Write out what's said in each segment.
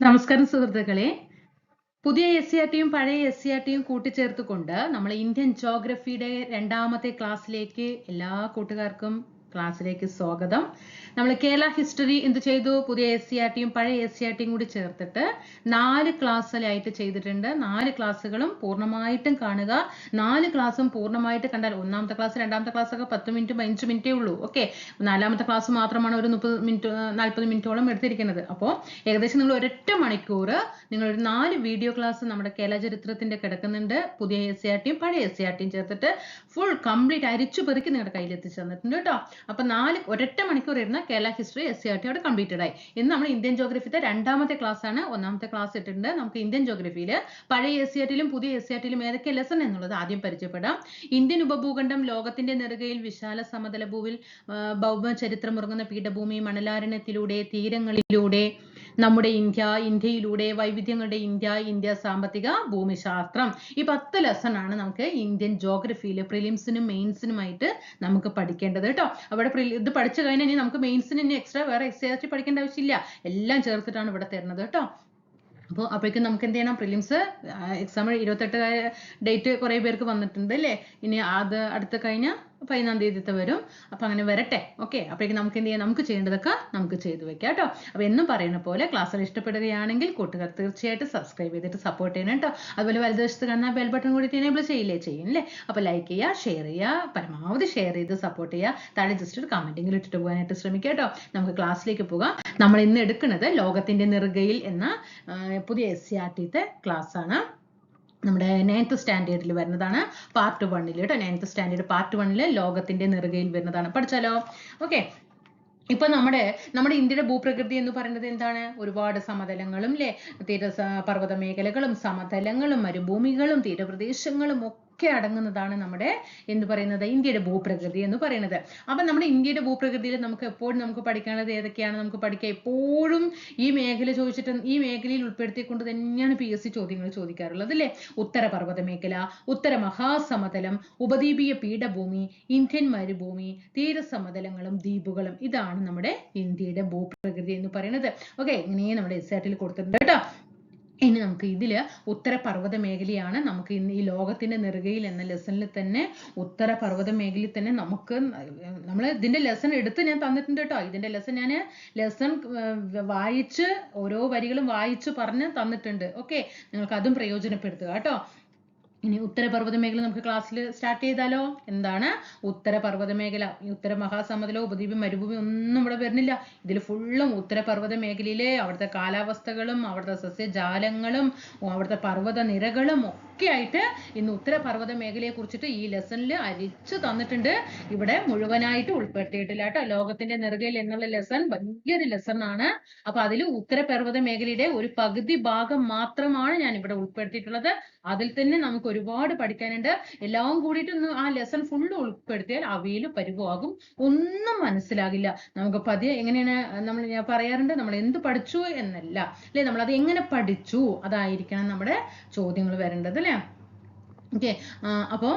നമസ്കാരം സുഹൃത്തുക്കളെ. പുതിയ എസ് സി ആർ ടിയും പഴയ എസ് സി ആർ ടിയും കൂട്ടിച്ചേർത്തുകൊണ്ട് നമ്മൾ ഇന്ത്യൻ ജോഗ്രഫിയുടെ രണ്ടാമത്തെ ക്ലാസ്സിലേക്ക് എല്ലാ കൂട്ടുകാർക്കും ക്ലാസ്സിലേക്ക് സ്വാഗതം. നമ്മൾ കേരള ഹിസ്റ്ററി എന്ത് ചെയ്തു? പുതിയ എസ് സി ആർ ടിയും പഴയ എസ് സി ആർ ടിയും കൂടി ചേർത്തിട്ട് നാല് ക്ലാസ്സിലായിട്ട് ചെയ്തിട്ടുണ്ട്. നാല് ക്ലാസ്സുകളും പൂർണമായിട്ടും കാണുക. നാല് ക്ലാസ്സും പൂർണമായിട്ട് കണ്ടാൽ ഒന്നാമത്തെ ക്ലാസ് രണ്ടാമത്തെ ക്ലാസ് ഒക്കെ പത്ത് മിനിറ്റ് പതിനഞ്ച് മിനിറ്റേ ഉള്ളൂ. ഓക്കെ. നാലാമത്തെ ക്ലാസ് മാത്രമാണ് ഒരു മുപ്പത് മിനിറ്റ് നാൽപ്പത് മിനിറ്റോളം എടുത്തിരിക്കുന്നത്. അപ്പോൾ ഏകദേശം നിങ്ങൾ ഒരൊറ്റ മണിക്കൂർ നിങ്ങൾ ഒരു നാല് വീഡിയോ ക്ലാസ് നമ്മുടെ കേരള ചരിത്രത്തിന്റെ കിടക്കുന്നുണ്ട്. പുതിയ എസ് സി ആർ ടിയും പഴയ എസ് സി ആർ ടിയും ചേർത്തിട്ട് ഫുൾ കംപ്ലീറ്റ് അരിച്ചു പെറുക്കി നിങ്ങളുടെ കയ്യിൽ എത്തിച്ചു തന്നിട്ടുണ്ട് കേട്ടോ. അപ്പൊ നാല് ഒരൊറ്റ മണിക്കൂർ ഇരുന്ന Kerala history S C R T അവിടെ കംപ്ലീറ്റഡ് ആയി. ഇന്ന് നമ്മൾ ഇന്ത്യൻ ജോഗ്രഫിത്തെ രണ്ടാമത്തെ ക്ലാസ് ആണ്. ഒന്നാമത്തെ ക്ലാസ് ഇട്ടിട്ടുണ്ട്. നമുക്ക് ഇന്ത്യൻ ജോഗ്രഫിയിൽ പഴയ എസ് സി ആർ ടിയിലും പുതിയ എസ് സി ആർ ടിയിലും ഏതൊക്കെ ലെസൺ എന്നുള്ളത് ആദ്യം പരിചയപ്പെടാം. ഇന്ത്യൻ ഉപഭൂഖണ്ഡം ലോകത്തിന്റെ നെറുകയിൽ വിശാല സമതല ഭൂവിൽ ഭൗമ ചരിത്രം ചരിത്രമുറങ്ങുന്ന പീഠഭൂമി മണലാരണ്യത്തിലൂടെ തീരങ്ങളിലൂടെ നമ്മുടെ ഇന്ത്യ ഇന്ത്യയിലൂടെ വൈവിധ്യങ്ങളുടെ ഇന്ത്യ ഇന്ത്യ സാമ്പത്തിക ഭൂമിശാസ്ത്രം. ഈ പത്ത് ലെസൺ ആണ് നമുക്ക് ഇന്ത്യൻ ജോഗ്രഫിയിൽ പ്രിലിംസിനും മെയിൻസിനുമായിട്ട് നമുക്ക് പഠിക്കേണ്ടത് കേട്ടോ. അവിടെ ഇത് പഠിച്ചു കഴിഞ്ഞാൽ ഇനി നമുക്ക് മെയിൻസിന് ഇനി എക്സ്ട്രാ വേറെ എക്സൈസ് പഠിക്കേണ്ട ആവശ്യമില്ല. എല്ലാം ചേർത്തിട്ടാണ് ഇവിടെ തരുന്നത് കേട്ടോ. അപ്പോൾ അപ്പോഴേക്കും നമുക്ക് എന്ത് ചെയ്യണം? പ്രിലിംസ് എക്സാം ഇരുപത്തെട്ട് ഡേറ്റ് കുറേ പേർക്ക് വന്നിട്ടുണ്ട് അല്ലേ? ഇനി അത് അടുത്ത കഴിഞ്ഞ പതിനൊന്നാം തീയതിത്തെ വരും. അപ്പൊ അങ്ങനെ വരട്ടെ. ഓക്കെ അപ്പോഴേക്കും നമുക്ക് എന്ത് ചെയ്യാം? നമുക്ക് ചെയ്യേണ്ടതൊക്കെ നമുക്ക് ചെയ്തു വെക്കാം കേട്ടോ. അപ്പൊ എന്നും പറയുന്ന പോലെ ക്ലാസ്സിൽ ഇഷ്ടപ്പെടുകയാണെങ്കിൽ കൂട്ടുകാർ തീർച്ചയായിട്ടും സബ്സ്ക്രൈബ് ചെയ്തിട്ട് സപ്പോർട്ട് ചെയ്യണം കേട്ടോ. അതുപോലെ വലതുവശത്ത് കാണുന്ന ബെൽ ബട്ടൺ കൂടി എനേബിൾ ചെയ്യില്ലേ? ചെയ്യും അല്ലേ അപ്പൊ ലൈക്ക് ചെയ്യുക ഷെയർ ചെയ്യുക പരമാവധി ഷെയർ ചെയ്ത് സപ്പോർട്ട് ചെയ്യുക. താഴെ ജസ്റ്റ് ഒരു കമന്റിംഗിൽ ഇട്ടിട്ട് പോകാനായിട്ട് ശ്രമിക്കുക കേട്ടോ. നമുക്ക് ക്ലാസ്സിലേക്ക് പോകാം. നമ്മൾ ഇന്ന് എടുക്കുന്നത് ലോകത്തിന്റെ നെറുകയിൽ എന്ന പുതിയ എസ് സി ആർ ടിത്തെ ക്ലാസ് ആണ്. നമ്മുടെ നയൻത്ത് സ്റ്റാൻഡേർഡിൽ വരുന്നതാണ് പാർട്ട് വണ്ണിൽ കേട്ടോ. നയൻത്ത് സ്റ്റാൻഡേർഡ് പാർട്ട് വണ്ണിൽ ലോകത്തിന്റെ നെറുകയിൽ വരുന്നതാണ്. പഠിച്ചാലോ? ഓക്കെ ഇപ്പൊ നമ്മുടെ നമ്മുടെ ഇന്ത്യയുടെ ഭൂപ്രകൃതി എന്ന് പറയുന്നത് എന്താണ്? ഒരുപാട് സമതലങ്ങളും അല്ലെ തീര പർവത മേഖലകളും സമതലങ്ങളും മരുഭൂമികളും തീരപ്രദേശങ്ങളും ഒക്കെ ഒക്കെ അടങ്ങുന്നതാണ് നമ്മുടെ എന്ന് പറയുന്നത് ഇന്ത്യയുടെ ഭൂപ്രകൃതി എന്ന് പറയുന്നത്. അപ്പൊ നമ്മുടെ ഇന്ത്യയുടെ ഭൂപ്രകൃതിയിൽ നമുക്ക് എപ്പോഴും നമുക്ക് പഠിക്കാനുള്ളത് ഏതൊക്കെയാണ്? നമുക്ക് പഠിക്കുക എപ്പോഴും ഈ മേഖല ചോദിച്ചിട്ട് ഈ മേഖലയിൽ ഉൾപ്പെടുത്തിക്കൊണ്ട് തന്നെയാണ് പി എസ് സി ചോദ്യങ്ങൾ ചോദിക്കാറുള്ളത് അല്ലേ? ഉത്തര പർവത മേഖല ഉത്തര മഹാസമതലം ഉപദ്വീപീയ പീഠഭൂമി ഇന്ത്യൻ മരുഭൂമി തീരസമതലങ്ങളും ദ്വീപുകളും. ഇതാണ് നമ്മുടെ ഇന്ത്യയുടെ ഭൂപ്രകൃതി എന്ന് പറയുന്നത്. ഓക്കെ ഇങ്ങനെ നമ്മുടെ എസ് കൊടുത്തിട്ടുണ്ട് കേട്ടോ. ഇനി നമുക്ക് ഇതിൽ ഉത്തരപർവത മേഖലയാണ് നമുക്ക് ഇന്ന് ഈ ലോകത്തിന്റെ നെറുകയിൽ എന്ന ലെസണിൽ തന്നെ ഉത്തരപർവത മേഖലയിൽ തന്നെ നമുക്ക് നമ്മൾ ഇതിന്റെ ലെസൺ എടുത്ത് ഞാൻ തന്നിട്ടുണ്ട് കേട്ടോ. ഇതിന്റെ ലെസൺ ഞാൻ ലെസൺ വായിച്ച് ഓരോ വരികളും വായിച്ച് പറഞ്ഞ് തന്നിട്ടുണ്ട്. ഓക്കെ നിങ്ങൾക്ക് അതും പ്രയോജനപ്പെടുത്തുക കേട്ടോ. ഇനി ഉത്തരപർവത മേഖല നമുക്ക് ക്ലാസ്സിൽ സ്റ്റാർട്ട് ചെയ്താലോ? എന്താണ്? ഉത്തരപർവത മേഖല ഈ ഉത്തര മഹാസമുദ്രം ഉപദ്വീപ് മരുഭൂമി ഒന്നും ഇവിടെ വരുന്നില്ല. ഇതിൽ ഫുള്ളും ഉത്തരപർവത മേഖലയിലെ അവിടുത്തെ കാലാവസ്ഥകളും അവിടുത്തെ സസ്യജാലങ്ങളും അവിടുത്തെ പർവത നിരകളും ഒക്കെ ആയിട്ട് ഇന്ന് ഉത്തരപർവത മേഖലയെ കുറിച്ചിട്ട് ഈ ലെസണിൽ അരിച്ചു തന്നിട്ടുണ്ട്. ഇവിടെ മുഴുവനായിട്ട് ഉൾപ്പെടുത്തിയിട്ടില്ല കേട്ടോ. ലോകത്തിന്റെ നെറുകയിൽ എന്നുള്ള ലെസൺ വലിയൊരു ലെസൺ ആണ്. അപ്പൊ അതിൽ ഉത്തരപർവത മേഖലയുടെ ഒരു പകുതി ഭാഗം മാത്രമാണ് ഞാൻ ഇവിടെ ഉൾപ്പെടുത്തിയിട്ടുള്ളത്. അതിൽ തന്നെ നമുക്ക് ഒരുപാട് പഠിക്കാനുണ്ട്. എല്ലാം കൂടിയിട്ട് ഒന്ന് ആ ലെസൺ ഫുള്ള് ഉൾപ്പെടുത്തിയാൽ അവയിൽ പരിവാകും ഒന്നും മനസ്സിലാകില്ല. നമുക്ക് പതിയെ എങ്ങനെയാണ് നമ്മൾ ഞാൻ പറയാറുണ്ട് നമ്മൾ എന്ത് പഠിച്ചു എന്നല്ല. അല്ലെ? നമ്മൾ അത് എങ്ങനെ പഠിച്ചു അതായിരിക്കണം നമ്മുടെ ചോദ്യങ്ങൾ വരേണ്ടത് അല്ലേ? ഓക്കെ അപ്പോൾ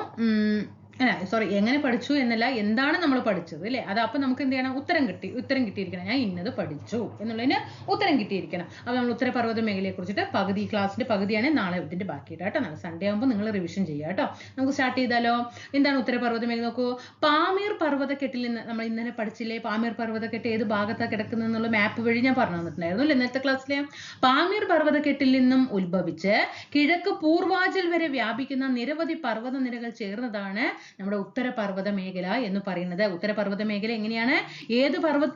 അല്ല സോറി എങ്ങനെ പഠിച്ചു എന്നല്ല എന്താണ് നമ്മൾ പഠിച്ചത് അല്ലേ? അത് അപ്പൊ നമുക്ക് എന്ത് ചെയ്യണം? ഉത്തരം കിട്ടി ഉത്തരം കിട്ടിയിരിക്കണം. ഞാൻ ഇന്നത് പഠിച്ചു എന്നുള്ളതിന് ഉത്തരം കിട്ടിയിരിക്കണം. അപ്പൊ നമ്മൾ ഉത്തരപർവത മേഖലയെ കുറിച്ചിട്ട് പകുതി ക്ലാസ്സിന്റെ പകുതിയാണ് നാളെ ഇതിന്റെ ബാക്കി കേട്ടോ നാളെ സൺഡേ ആകുമ്പോൾ നിങ്ങൾ റിവിഷൻ ചെയ്യുക കേട്ടോ നമുക്ക് സ്റ്റാർട്ട് ചെയ്താലോ? എന്താണ് ഉത്തരപർവത മേഖല നോക്കൂ? പാമീർ പർവതക്കെട്ടിൽ നിന്ന് നമ്മൾ ഇന്നലെ പഠിച്ചില്ലേ? പാമീർ പർവതക്കെട്ട് ഏത് ഭാഗത്താണ് കിടക്കുന്നത് എന്നുള്ള മാപ്പ് വഴി ഞാൻ പറഞ്ഞു തന്നിട്ടുണ്ടായിരുന്നു അല്ലേ ഇന്നത്തെ ക്ലാസ്സിലെ പാമീർ പർവതക്കെട്ടിൽ നിന്നും ഉത്ഭവിച്ച് കിഴക്ക് പൂർവാചൽ വരെ വ്യാപിക്കുന്ന നിരവധി പർവത നിരകൾ ചേർന്നതാണ് നമ്മുടെ ഉത്തരപർവത മേഖല എന്ന് പറയുന്നത്. ഉത്തരപർവത മേഖല എങ്ങനെയാണ്? ഏത് പർവത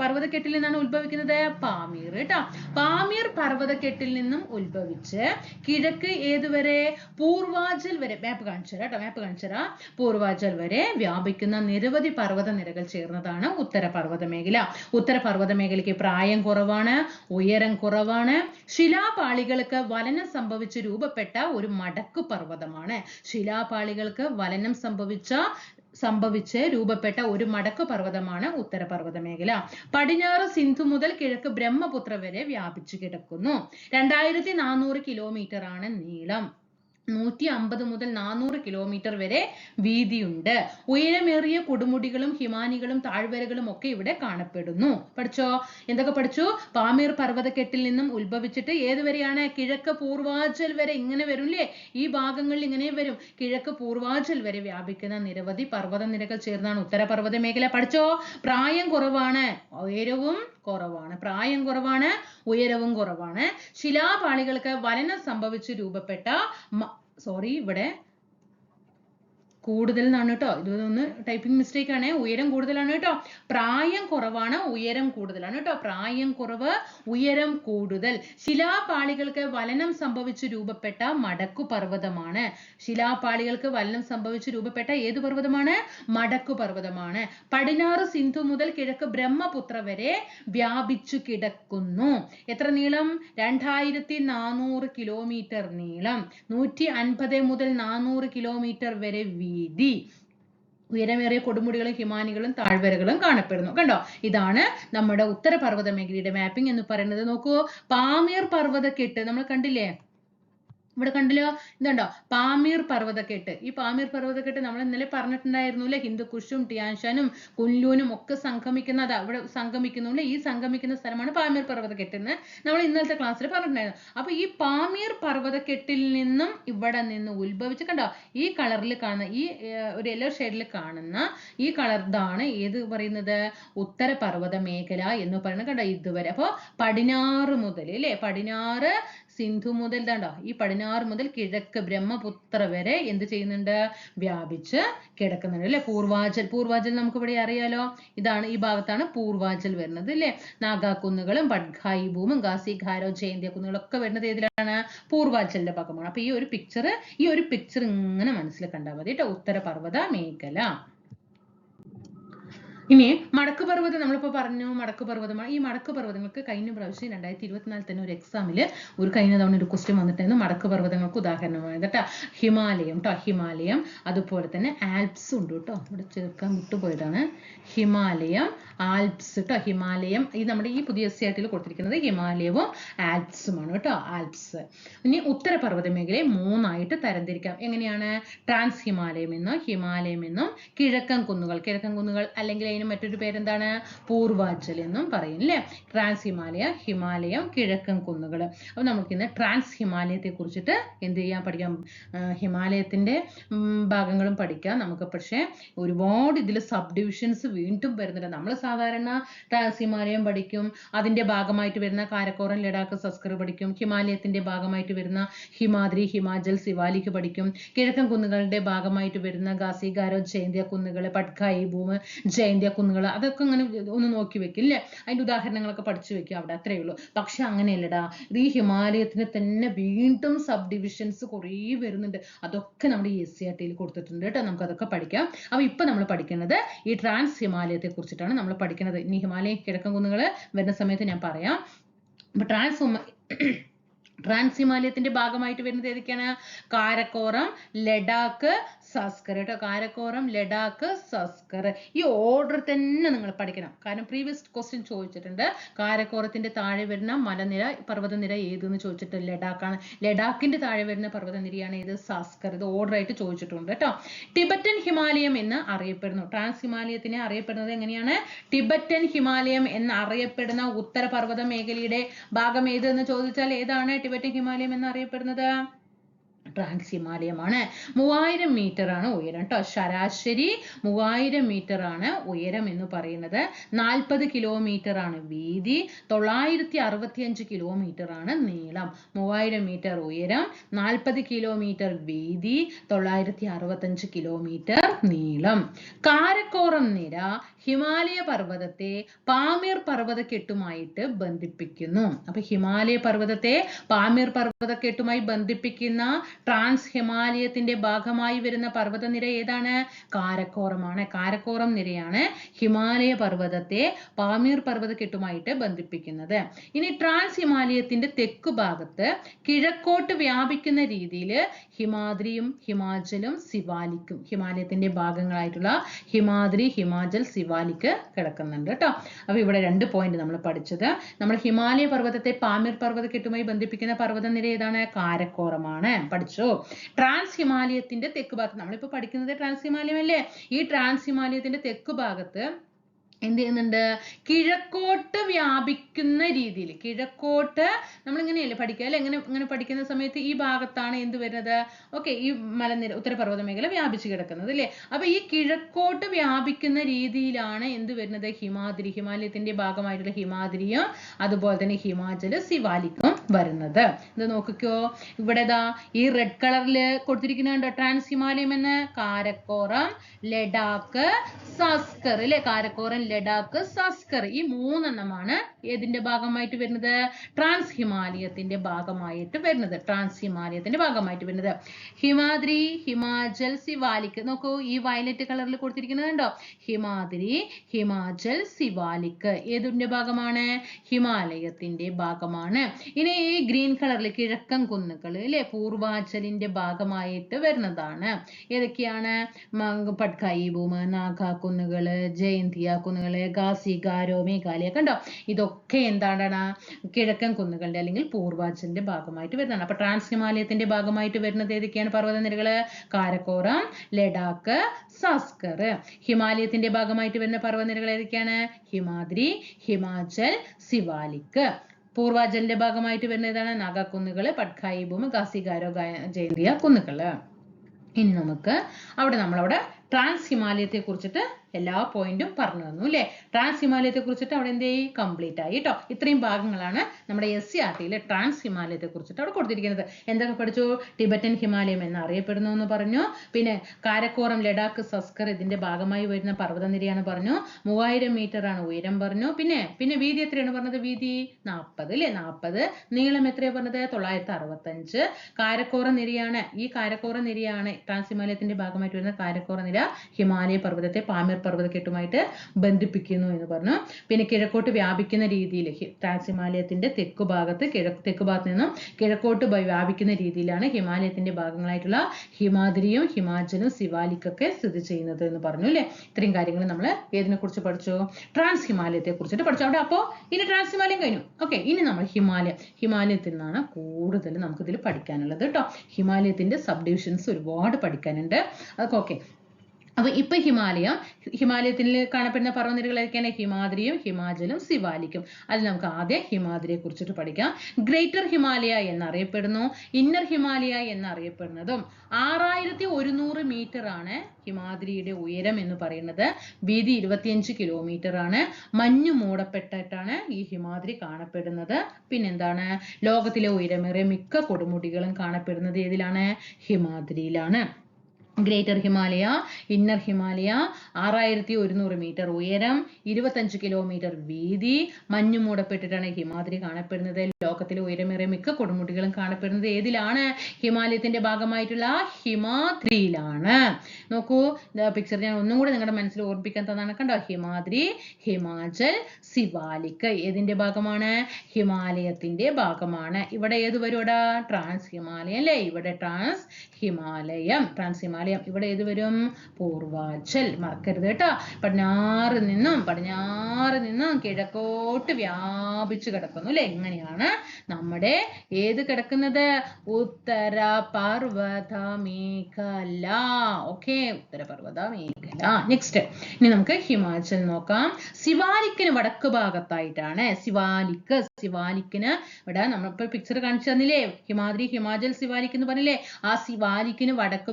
പർവതക്കെട്ടിൽ നിന്നാണ് ഉത്ഭവിക്കുന്നത് പാമീർ കേട്ടോ. പാമീർ പർവതക്കെട്ടിൽ നിന്നും ഉത്ഭവിച്ച് കിഴക്ക് ഏതുവരെ? പൂർവാചൽ വരെ. മാപ്പ് കാണിച്ചു കേട്ടോ മാപ്പ് കാണിച്ചരാ പൂർവാചൽ വരെ വ്യാപിക്കുന്ന നിരവധി പർവത നിരകൾ ചേർന്നതാണ് ഉത്തര പർവത മേഖല ഉത്തര പർവത മേഖലയ്ക്ക് പ്രായം കുറവാണ് ഉയരം കുറവാണ്. ശിലാപാളികൾക്ക് വലനം സംഭവിച്ച് രൂപപ്പെട്ട ഒരു മടക്കു പർവതമാണ്. ശിലാപാളികൾക്ക് വലനം സംഭവിച്ച സംഭവിച്ച് രൂപപ്പെട്ട ഒരു മടക്കു പർവതമാണ് ഉത്തരപർവത മേഖല പടിഞ്ഞാറ് സിന്ധു മുതൽ കിഴക്ക് ബ്രഹ്മപുത്ര വരെ വ്യാപിച്ചു കിടക്കുന്നു. രണ്ടായിരത്തി നാനൂറ് കിലോമീറ്റർ ആണ് നീളം. നൂറ്റി അമ്പത് മുതൽ നാനൂറ് കിലോമീറ്റർ വരെ വീതിയുണ്ട്. ഉയരമേറിയ കൊടുമുടികളും ഹിമാനികളും താഴ്വരകളും ഒക്കെ ഇവിടെ കാണപ്പെടുന്നു. പഠിച്ചോ? എന്തൊക്കെ പഠിച്ചു? പാമീർ പർവതക്കെട്ടിൽ നിന്നും ഉത്ഭവിച്ചിട്ട് ഏതുവരെയാണ്? കിഴക്ക് പൂർവാചൽ വരെ ഇങ്ങനെ വരും അല്ലേ ഈ ഭാഗങ്ങളിൽ ഇങ്ങനെ വരും. കിഴക്ക് പൂർവാചൽ വരെ വ്യാപിക്കുന്ന നിരവധി പർവത നിരകൾ ചേർന്നാണ് ഉത്തരപർവത മേഖല. പഠിച്ചോ? പ്രായം കുറവാണ്. ഉയരവും കുറവാണ്. പ്രായം കുറവാണ്. ഉയരവും കുറവാണ്. ശിലാപാളികൾക്ക് വലനം സംഭവിച്ച് രൂപപ്പെട്ട സോറി ഇവിടെ കൂടുതൽ എന്നാണ് കേട്ടോ ഇതൊന്ന് ടൈപ്പിംഗ് മിസ്റ്റേക്ക് ആണ്. ഉയരം കൂടുതലാണ് കേട്ടോ പ്രായം കുറവാണ് ഉയരം കൂടുതലാണ് കേട്ടോ പ്രായം കുറവ് ഉയരം കൂടുതൽ. ശിലാപാളികൾക്ക് വലനം സംഭവിച്ച് രൂപപ്പെട്ട മടക്കു പർവതമാണ്. ശിലാപാളികൾക്ക് വലനം സംഭവിച്ച് രൂപപ്പെട്ട ഏത് പർവതമാണ്? മടക്കു പർവതമാണ്. പടിഞ്ഞാറ് സിന്ധു മുതൽ കിഴക്ക് ബ്രഹ്മപുത്ര വരെ വ്യാപിച്ചു കിടക്കുന്നു. എത്ര നീളം? രണ്ടായിരത്തി നാനൂറ് കിലോമീറ്റർ നീളം. നൂറ്റി അൻപത് മുതൽ നാനൂറ് കിലോമീറ്റർ വരെ വീതി ഉയരമേറിയ കൊടുമുടികളും ഹിമാനികളും താഴ്വരകളും കാണപ്പെടുന്നു. കണ്ടോ? ഇതാണ് നമ്മുടെ ഉത്തരപർവത മേഖലയുടെ മാപ്പിംഗ് എന്ന് പറയുന്നത്. നോക്കൂ പാമീർ പർവതക്കെട്ട് നമ്മൾ കണ്ടില്ലേ? ഇവിടെ കണ്ടല്ലോ? ഇതുണ്ടോ? പാമീർ പർവതക്കെട്ട്. ഈ പാമീർ പർവതക്കെട്ട് നമ്മൾ ഇന്നലെ പറഞ്ഞിട്ടുണ്ടായിരുന്നു അല്ലെ? ഹിന്ദുക്കുഷും ടിയാൻഷാനും കുൻലൂനും ഒക്കെ സംഗമിക്കുന്നതാ ഇവിടെ സംഗമിക്കുന്നു അല്ലെ ഈ സംഗമിക്കുന്ന സ്ഥലമാണ് പാമീർ പർവതക്കെട്ട് എന്ന് നമ്മൾ ഇന്നലത്തെ ക്ലാസ്സിൽ പറഞ്ഞിട്ടുണ്ടായിരുന്നു. അപ്പൊ ഈ പാമീർ പർവതക്കെട്ടിൽ നിന്നും ഇവിടെ നിന്ന് ഉത്ഭവിച്ച് കണ്ടോ? ഈ കളറിൽ കാണുന്ന ഈ ഒരു യെല്ലോ ഷെയ്ഡിൽ കാണുന്ന ഈ കളർ ഇതാണ് ഏത് പറയുന്നത്? ഉത്തര പർവത മേഖല എന്ന് പറയുന്നത് കണ്ടോ ഇതുവരെ. അപ്പോൾ പടിഞ്ഞാറ് മുതൽ അല്ലെ പടിഞ്ഞാറ് സിന്ധു മുതൽ ഇതാണ്ടോ ഈ പടിഞ്ഞാറ് മുതൽ കിഴക്ക് ബ്രഹ്മപുത്ര വരെ എന്ത് ചെയ്യുന്നുണ്ട്? വ്യാപിച്ച് കിടക്കുന്നുണ്ട് അല്ലെ? പൂർവാചൽ പൂർവാചൽ നമുക്ക് ഇവിടെ അറിയാലോ? ഇതാണ് ഈ ഭാഗത്താണ് പൂർവാചൽ വരുന്നത് അല്ലേ? നാഗാക്കുന്നുകളും ബഡ്ഗായി ഭൂമും ഗാസി ഖാരോ ജയന്തിയ കുന്നുകളൊക്കെ വരുന്നത് ഏതിലാണ്? പൂർവാചലിന്റെ ഭാഗമാണ്. അപ്പൊ ഈ ഒരു പിക്ചർ ഈ ഒരു പിക്ചർ ഇങ്ങനെ മനസ്സിൽ കണ്ടാൽ മതി കേട്ടോ. ഉത്തര പർവത മേഖല. ഇനി മടക്ക് പർവതം നമ്മളിപ്പോ പറഞ്ഞു മടക്ക് പർവതമാണ് ഈ മടക്ക് പർവതങ്ങൾക്ക് കഴിഞ്ഞ പ്രാവശ്യം രണ്ടായിരത്തി ഇരുപത്തിനാലിൽ തന്നെ ഒരു എക്സാമിൽ ഒരു കഴിഞ്ഞ തവണ ഒരു ക്വസ്റ്റ്യൻ വന്നിട്ടായിരുന്നു മടക്ക് പർവതങ്ങൾക്ക് ഉദാഹരണമായത് കേട്ടോ ഹിമാലയം കേട്ടോ ഹിമാലയം. അതുപോലെ തന്നെ ആൽപ്സ് ഉണ്ട് കേട്ടോ ഇവിടെ ചേർക്കാൻ വിട്ടുപോയതാണ് ഹിമാലയം ആൽപ്സ് കേട്ടോ ഹിമാലയം ഈ നമ്മുടെ ഈ പുതിയ ആർട്ടിൽ കൊടുത്തിരിക്കുന്നത് ഹിമാലയവും ആൽപ്സുമാണ് കേട്ടോ ആൽപ്സ്. ഇനി ഉത്തരപർവത മേഖലയെ മൂന്നായിട്ട് തരംതിരിക്കാം. എങ്ങനെയാണ്? ട്രാൻസ് ഹിമാലയം എന്നും ഹിമാലയം എന്നും കിഴക്കൻ കുന്നുകൾ. കിഴക്കൻ കുന്നുകൾ അല്ലെങ്കിൽ അതിന് മറ്റൊരു പേരെന്താണ്? പൂർവാചൽ എന്നും പറയും അല്ലേ ട്രാൻസ് ഹിമാലയ ഹിമാലയം കിഴക്കൻ കുന്നുകൾ അപ്പോൾ നമുക്കിന്ന് ട്രാൻസ് ഹിമാലയത്തെ കുറിച്ചിട്ട് എന്ത് ചെയ്യാം പഠിക്കാം? ഹിമാലയത്തിന്റെ ഭാഗങ്ങളും പഠിക്കാം. നമുക്ക് പക്ഷേ ഒരുപാട് ഇതിൽ സബ് ഡിവിഷൻസ് വീണ്ടും വരുന്നുണ്ട്. നമ്മൾ സാധാരണ ട്രാൻസ് ഹിമാലയം പഠിക്കും അതിന്റെ ഭാഗമായിട്ട് വരുന്ന കാരക്കോറം ലഡാക്ക് സസ്കർ പഠിക്കും ഹിമാലയത്തിന്റെ ഭാഗമായിട്ട് വരുന്ന ഹിമാദ്രി ഹിമാചൽ സിവാലിക്ക് പഠിക്കും കിഴക്കൻ കുന്നുകളുടെ ഭാഗമായിട്ട് വരുന്ന ഗാസി ഗാരോ ജയന്തിയ കുന്നുകൾ പട്കായി ഭൂമ് ജയന്തിയ കുന്നുകൾ അതൊക്കെ അങ്ങനെ ഒന്ന് നോക്കി വെക്കും ഇല്ലേ? അതിന്റെ ഉദാഹരണങ്ങളൊക്കെ പഠിച്ചു വെക്കുക അവിടെ അത്രേ ഉള്ളൂ. പക്ഷെ അങ്ങനെയല്ലടാ ഈ ഹിമാലയത്തിന് തന്നെ വീണ്ടും സബ് ഡിവിഷൻസ് കുറേ വരുന്നുണ്ട്. അതൊക്കെ നമ്മുടെ എസ് സി ആർ ടിയിൽ കൊടുത്തിട്ടുണ്ട് കേട്ടോ നമുക്ക് അതൊക്കെ പഠിക്കാം. അപ്പൊ ഇപ്പൊ നമ്മൾ പഠിക്കുന്നത് ഈ ട്രാൻസ് ഹിമാലയത്തെ കുറിച്ചിട്ടാണ് നമ്മൾ പഠിക്കുന്നത്. ഇനി ഹിമാലയ കിഴക്കൻ കുന്നുകൾ വരുന്ന സമയത്ത് ഞാൻ പറയാം. അപ്പൊ ട്രാൻസ് ട്രാൻസ് ഹിമാലയത്തിന്റെ ഭാഗമായിട്ട് വരുന്നത് ഏതൊക്കെയാണ്? കാരക്കോറം ലഡാക്ക് സസ്കർ. കേട്ടോ കാരക്കോറം ലഡാക്ക് സസ്കർ. ഈ ഓർഡർ തന്നെ നിങ്ങൾ പഠിക്കണം. കാരണം പ്രീവിയസ് ക്വസ്റ്റ്യൻ ചോദിച്ചിട്ടുണ്ട്. കാരക്കോറത്തിന്റെ താഴെ വരുന്ന മലനിര പർവതനിര ഏതെന്ന് ചോദിച്ചിട്ട് ലഡാക്കാണ്. ലഡാക്കിന്റെ താഴെ വരുന്ന പർവതനിരയാണ് ഏത്? സസ്കർ. ഇത് ഓർഡർ ആയിട്ട് ചോദിച്ചിട്ടുണ്ട് കേട്ടോ. ടിബറ്റൻ ഹിമാലയം എന്ന് അറിയപ്പെടുന്നു. ട്രാൻസ് ഹിമാലയത്തിനെ അറിയപ്പെടുന്നത് എങ്ങനെയാണ്? ടിബറ്റൻ ഹിമാലയം എന്ന് അറിയപ്പെടുന്ന ഉത്തരപർവത മേഖലയുടെ ഭാഗം ഏത് എന്ന് ചോദിച്ചാൽ ഏതാണ്? ടിബറ്റൻ ഹിമാലയം എന്ന് അറിയപ്പെടുന്നത് ട്രാൻസ് ഹിമാലയമാണ് മൂവായിരം മീറ്റർ ആണ് ഉയരം കേട്ടോ ശരാശരി മൂവായിരം മീറ്റർ ആണ് ഉയരം എന്ന് പറയുന്നത്. നാൽപ്പത് കിലോമീറ്റർ ആണ് വീതി. തൊള്ളായിരത്തി അറുപത്തിയഞ്ച് കിലോമീറ്റർ ആണ് നീളം. മൂവായിരം മീറ്റർ ഉയരം നാൽപ്പത് കിലോമീറ്റർ വീതി തൊള്ളായിരത്തി അറുപത്തഞ്ച് കിലോമീറ്റർ നീളം. കാരക്കോറം നിര ഹിമാലയ പർവതത്തെ പാമീർ പർവതക്കെട്ടുമായിട്ട് ബന്ധിപ്പിക്കുന്നു. അപ്പൊ ഹിമാലയ പർവതത്തെ പാമീർ പർവതക്കെട്ടുമായി ബന്ധിപ്പിക്കുന്ന ട്രാൻസ് ഹിമാലയത്തിന്റെ ഭാഗമായി വരുന്ന പർവതനിര ഏതാണ്? കാരക്കോറമാണ്. കാരക്കോറം നിരയാണ് ഹിമാലയ പർവതത്തെ പാമീർ പർവതക്കെട്ടുമായിട്ട് ബന്ധിപ്പിക്കുന്നത്. ഇനി ട്രാൻസ് ഹിമാലയത്തിന്റെ തെക്ക് ഭാഗത്ത് കിഴക്കോട്ട് വ്യാപിക്കുന്ന രീതിയിൽ ഹിമാദ്രിയും ഹിമാചലും സിവാലിക്കും ഹിമാലയത്തിന്റെ ഭാഗങ്ങളായിട്ടുള്ള ഹിമാദ്രി ഹിമാചൽ സിവാലിക്ക് കിടക്കുന്നുണ്ട് കേട്ടോ. അപ്പൊ ഇവിടെ രണ്ട് പോയിന്റ് നമ്മൾ പഠിച്ചത്. നമ്മൾ ഹിമാലയ പർവതത്തെ പാമീർ പർവതക്കെട്ടുമായി ബന്ധിപ്പിക്കുന്ന പർവതനിര ഏതാണ്? കാരക്കോറമാണ്. പഠിച്ചു? ട്രാൻസ് ഹിമാലയത്തിന്റെ തെക്ക് ഭാഗത്ത് നമ്മളിപ്പോ പഠിക്കുന്നത് ട്രാൻസ് ഹിമാലയം അല്ലേ ഈ ട്രാൻസ് ഹിമാലയത്തിന്റെ തെക്ക് ഭാഗത്ത് എന്ത് ചെയ്യുന്നുണ്ട്? കിഴക്കോട്ട് വ്യാപിക്കുന്ന രീതിയിൽ കിഴക്കോട്ട് നമ്മൾ ഇങ്ങനെയല്ലേ പഠിക്കുക? അല്ലെ? ഇങ്ങനെ ഇങ്ങനെ പഠിക്കുന്ന സമയത്ത് ഈ ഭാഗത്താണ് എന്ത് വരുന്നത്? ഓക്കെ ഈ മലനിര ഉത്തരപർവത മേഖല വ്യാപിച്ചു കിടക്കുന്നത് അല്ലേ? അപ്പൊ ഈ കിഴക്കോട്ട് വ്യാപിക്കുന്ന രീതിയിലാണ് എന്ത് വരുന്നത്? ഹിമാദ്രി ഹിമാലയത്തിന്റെ ഭാഗമായിട്ടുള്ള ഹിമാദ്രിയും അതുപോലെ തന്നെ ഹിമാചൽ സിവാലിക്കും വരുന്നത്. ഇത് നോക്കിക്കോ. ഇവിടെ ഇതാ ഈ റെഡ് കളറിൽ കൊടുത്തിരിക്കുന്നുണ്ട് ട്രാൻസ് ഹിമാലയം എന്ന്? കാരക്കോറം ലഡാക്ക് സസ്കർ അല്ലെ? കാരക്കോറം ലഡാക്ക് സസ്കർ ഈ മൂന്നെണ്ണമാണ് ഏതിന്റെ ഭാഗമായിട്ട് വരുന്നത്? ട്രാൻസ് ഹിമാലയത്തിന്റെ ഭാഗമായിട്ട് വരുന്നത്. ട്രാൻസ് ഹിമാലയത്തിന്റെ ഭാഗമായിട്ട് വരുന്നത്. ഹിമാദ്രി ഹിമാചൽ സിവാലിക്. നോക്കൂ ഈ വയലറ്റ് കളറിൽ കൊടുത്തിരിക്കുന്നത് കണ്ടോ? ഹിമാദ്രി ഹിമാചൽ സിവാലിക്. ഏതിന്റെ ഭാഗമാണ്? ഹിമാലയത്തിന്റെ ഭാഗമാണ്. ഇനി ഈ ഗ്രീൻ കളറിൽ കിഴക്കൻ കുന്നുകൾ അല്ലെ പൂർവാചലിന്റെ ഭാഗമായിട്ട് വരുന്നതാണ്. ഏതൊക്കെയാണ്? പട്കായി ഭൂമ് നാഗ കുന്നുകൾ ജയന്തിയ കുന്നുകൾ ഗാസി ഗാരോ മേഘാലയ കണ്ടോ? ഇതൊക്കെ എന്താണ് കിഴക്കൻ കുന്നുകളുടെ അല്ലെങ്കിൽ പൂർവാഞ്ചലിന്റെ ഭാഗമായിട്ട് വരുന്നതാണ്. അപ്പൊ ട്രാൻസ് ഹിമാലയത്തിന്റെ ഭാഗമായിട്ട് വരുന്നത് ഏതൊക്കെയാണ് പർവതനിരകൾ? കാരക്കോറം ലഡാക്ക് സസ്കർ. ഹിമാലയത്തിന്റെ ഭാഗമായിട്ട് വരുന്ന പർവതനിരകൾ ഏതൊക്കെയാണ്? ഹിമാദ്രി ഹിമാചൽ സിവാലിക്. പൂർവാചലിന്റെ ഭാഗമായിട്ട് വരുന്ന ഏതാണ്? നാഗാക്കുന്നുകൾ പട്കായി ഭൂമി ഗാസിഗാരോ ജയന്തിയ കുന്നുകൾ ഇനി നമുക്ക് അവിടെ നമ്മളവിടെ ട്രാൻസ് ഹിമാലയത്തെ കുറിച്ചിട്ട് എല്ലാ പോയിന്റും പറഞ്ഞു തന്നു അല്ലേ? ട്രാൻസ് ഹിമാലയത്തെ കുറിച്ചിട്ട് അവിടെ എന്ത്? ചെയ്യും കംപ്ലീറ്റ് ആയി കേട്ടോ ഇത്രയും ഭാഗങ്ങളാണ് നമ്മുടെ എസ് സി ആർ ടിയിലെ ട്രാൻസ് ഹിമാലയത്തെ കുറിച്ചിട്ട് അവിടെ കൊടുത്തിരിക്കുന്നത്. എന്തൊക്കെ പഠിച്ചു? ടിബറ്റൻ ഹിമാലയം എന്ന് അറിയപ്പെടുന്നു എന്ന് പറഞ്ഞു. പിന്നെ കാരക്കോറം ലഡാക്ക് സസ്കർ ഇതിന്റെ ഭാഗമായി വരുന്ന പർവതനിരയാണ് പറഞ്ഞു. മൂവായിരം മീറ്റർ ആണ് ഉയരം പറഞ്ഞു. പിന്നെ പിന്നെ വീതി എത്രയാണ് പറഞ്ഞത്? വീതി നാൽപ്പത് അല്ലേ? നാൽപ്പത് നീളം എത്രയാണ് പറഞ്ഞത്? തൊള്ളായിരത്തി അറുപത്തഞ്ച് കാരക്കോറ നിരയാണ് ഈ കാരക്കോറ നിരയാണ് ട്രാൻസ് ഹിമാലയത്തിന്റെ ഭാഗമായിട്ട് വരുന്ന കാരക്കോറ നിര ഹിമാലയ പർവതത്തെ പാമീർ പർവതക്കെട്ടുമായിട്ട് ബന്ധിപ്പിക്കുന്നു എന്ന് പറഞ്ഞു. പിന്നെ കിഴക്കോട്ട് വ്യാപിക്കുന്ന രീതിയിൽ ഹിമാലയത്തിന്റെ തെക്കു ഭാഗത്ത് കിഴക്ക് തെക്കു ഭാഗത്ത് നിന്നും കിഴക്കോട്ട് വ്യാപിക്കുന്ന രീതിയിലാണ് ഹിമാലയത്തിന്റെ ഭാഗങ്ങളായിട്ടുള്ള ഹിമാദ്രിയും ഹിമാചലും സിവാലിക്കൊക്കെ സ്ഥിതി ചെയ്യുന്നത് എന്ന് പറഞ്ഞു അല്ലെ? ഇത്രയും കാര്യങ്ങൾ നമ്മൾ ഏതിനെ കുറിച്ച് പഠിച്ചു? ട്രാൻസ് ഹിമാലയത്തെ കുറിച്ചിട്ട് പഠിച്ചു. അവിടെ അപ്പോൾ ഇനി ട്രാൻസ് ഹിമാലയം കഴിഞ്ഞു. ഓക്കെ ഇനി നമ്മൾ ഹിമാലയം ഹിമാലയത്തിൽ നിന്നാണ് കൂടുതൽ നമുക്കിതിൽ പഠിക്കാനുള്ളത് കേട്ടോ. ഹിമാലയത്തിന്റെ സബ് ഡിവിഷൻസ് ഒരുപാട് പഠിക്കാനുണ്ട്. അതൊക്കെ ഓക്കെ. അപ്പൊ ഇപ്പൊ ഹിമാലയം ഹിമാലയത്തിൽ കാണപ്പെടുന്ന പർവതനിരകൾ ഏതൊക്കെയാണ് ഹിമാദ്രിയും ഹിമാചലും സിവാലിക്കും. അതിൽ നമുക്ക് ആദ്യം ഹിമാദ്രിയെ കുറിച്ചിട്ട് പഠിക്കാം. ഗ്രേറ്റർ ഹിമാലയ എന്നറിയപ്പെടുന്നു ഇന്നർ ഹിമാലയ എന്നറിയപ്പെടുന്നതും ആറായിരത്തി ഒരുന്നൂറ് മീറ്റർ ആണ് ഹിമാദ്രിയുടെ ഉയരം എന്ന് പറയുന്നത്. വീതി ഇരുപത്തിയഞ്ച് കിലോമീറ്റർ ആണ്. മഞ്ഞു മൂടപ്പെട്ടിട്ടാണ് ഈ ഹിമാദ്രി കാണപ്പെടുന്നത്. പിന്നെന്താണ്? ലോകത്തിലെ ഉയരമേറിയ മിക്ക കൊടുമുടികളും കാണപ്പെടുന്നത് ഏതിലാണ്? ഹിമാദ്രിയിലാണ്. ഗ്രേറ്റർ ഹിമാലയ ഇന്നർ ഹിമാലയ ആറായിരത്തി ഒരുന്നൂറ് മീറ്റർ ഉയരം ഇരുപത്തഞ്ച് കിലോമീറ്റർ വീതി മഞ്ഞു മൂടപ്പെട്ടിട്ടാണ് ഹിമാദ്രി കാണപ്പെടുന്നത്. ലോകത്തിലെ ഉയരമേറിയ മിക്ക കൊടുമുട്ടികളും കാണപ്പെടുന്നത് ഏതിലാണ്? ഹിമാലയത്തിന്റെ ഭാഗമായിട്ടുള്ള ഹിമാദ്രിയിലാണ്. നോക്കൂ പിക്ചർ ഞാൻ ഒന്നും കൂടെ നിങ്ങളുടെ മനസ്സിൽ ഓർപ്പിക്കാൻ തന്നാണ് കണ്ടോ? ഹിമാദ്രി ഹിമാചൽ സിവാലിക് ഏതിന്റെ ഭാഗമാണ്? ഹിമാലയത്തിന്റെ ഭാഗമാണ്. ഇവിടെ ഏത് വരും ട്രാൻസ് ഹിമാലയം അല്ലേ? ഇവിടെ ട്രാൻസ് ഹിമാലയം. ട്രാൻസ് ഹിമാലയം ഇവിടെ ഏത് വരും? പൂർവാചൽ. മറക്കരുത് കേട്ടോ. പടിഞ്ഞാറ് നിന്നും പടിഞ്ഞാറ് നിന്നും കിഴക്കോട്ട് വ്യാപിച്ചു കിടക്കുന്നു അല്ലെ? എങ്ങനെയാണ് നമ്മുടെ ഏത് കിടക്കുന്നത്? ഉത്തര പർവത മേഖല. ഓക്കെ ഉത്തര പർവത മേഖല. നെക്സ്റ്റ് ഇനി നമുക്ക് ഹിമാചൽ നോക്കാം. ശിവാലിക്കിന് വടക്ക് ഭാഗത്തായിട്ടാണ്. ശിവാലിക്ക് ശിവാലിക്കിന് ഇവിടെ നമ്മളിപ്പോ പിക്ചർ കാണിച്ചു തന്നില്ലേ? ഹിമാദ്രി ഹിമാചൽ ശിവാലിക്ക് എന്ന് പറഞ്ഞില്ലേ? ആ ശിവാലിക്കിന് വടക്ക്